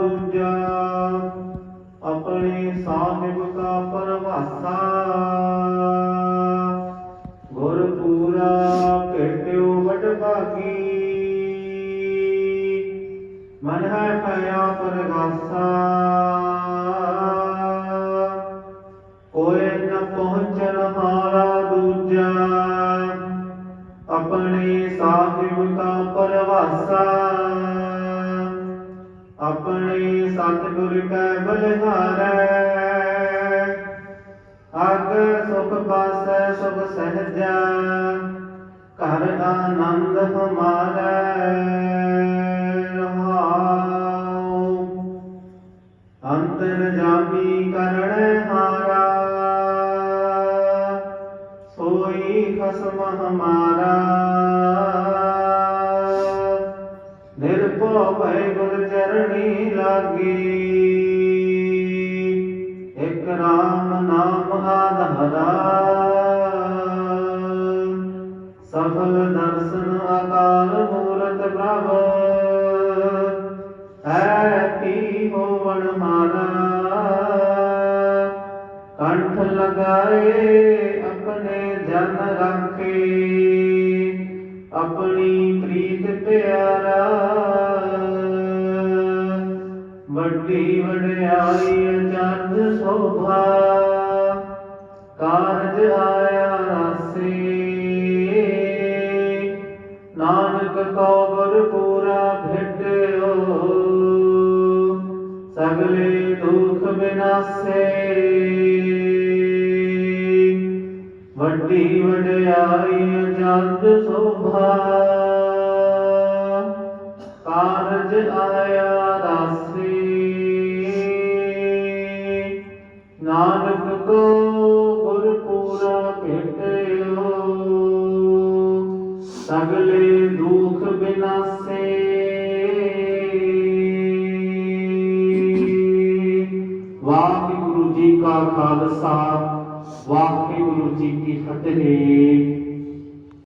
ਦੂਜਾ, ਆਪਣੇ ਸਾਹਿਬ ਕਾ ਪਰਵਾਸਾ। ਗੁਰ ਪੂਰਾ ਭੇਟਿਓ ਵਡ ਭਾਗੀ। ਮਨ ਹੈ ਪਿਆ ਪਰਗਾਸਾ। ਕੋਏ ਨ ਪਹੁੰਚਣ ਹਾਰਾ ਦੂਜਾ, ਆਪਣੇ ਸਾਹਿਬ ਕਾ ਪਰਵਾਸਾ। ਆਪਣੇ ਸਤਿਗੁਰ ਕੈ ਬਲਿਹਾਰੈ। ਅਗਰ ਸੁਖ ਪਾਸੈ ਸੁਖ ਸਹਜਾ, ਘਰ ਆਨੰਦ ਹਮਾਰਾ। ਰਹਾਉ, ਅੰਤਰ ਜਾਮੀ ਕਰਣ ਹਾਰਾ। ਸੋਈ ਖਸਮ ਹਮਾਰਾ। ਨਿਰਭਉ ਭੈ ਗੁਰ ਚਰਣੀ ਲਾਗੀ। ਇਕ ਰਾਮ ਨਾਮ ਆਧਾਰਾ ਸਫਲ ਦਰਸ਼ਨ ਅਕਾਲ ਮੂਰਤ ਪ੍ਰਭ। ਹੈ ਪੀ ਹੋਵਣ ਹਾਰਾ ਕੰਠ ਲਗਾਏ ਆਪਣੇ ਜਨ ਰੱਖੇ। ਆਪਣੀ ਪ੍ਰੀਤ ਪਿਆਰਾ। ਵੱਡੀ ਵਡਿਆਈ ਅਚਰਜ ਸੋਭਾ। ਕਾਰਜ ਆਇਆ ਰਾਸੇ। ਨਾਨਕ ਕੋ ਪੂਰਾ ਭੇਟਿਓ। ਸਗਲੇ ਦੁਖ ਬਿਨਾਸੇ। ਵੱਡੀ ਵਡਿਆਈ ਜਗ ਸੋਭਾ। ਕਾਰਜ ਆਇਆ ਨਾਨਕ ਕੋ ਗੁਰ ਪੂਰਾ ਭੇਟਿਓ, ਸਗਲੇ ਦੁਖ ਬਿਨਾਸੇ। ਵਾਹਿਗੁਰੂ ਜੀ ਕਾ ਖਾਲਸਾ, ਵਾਹਿਗੁਰੂ ਜੀ ਕੀ ਫਤਿਹ।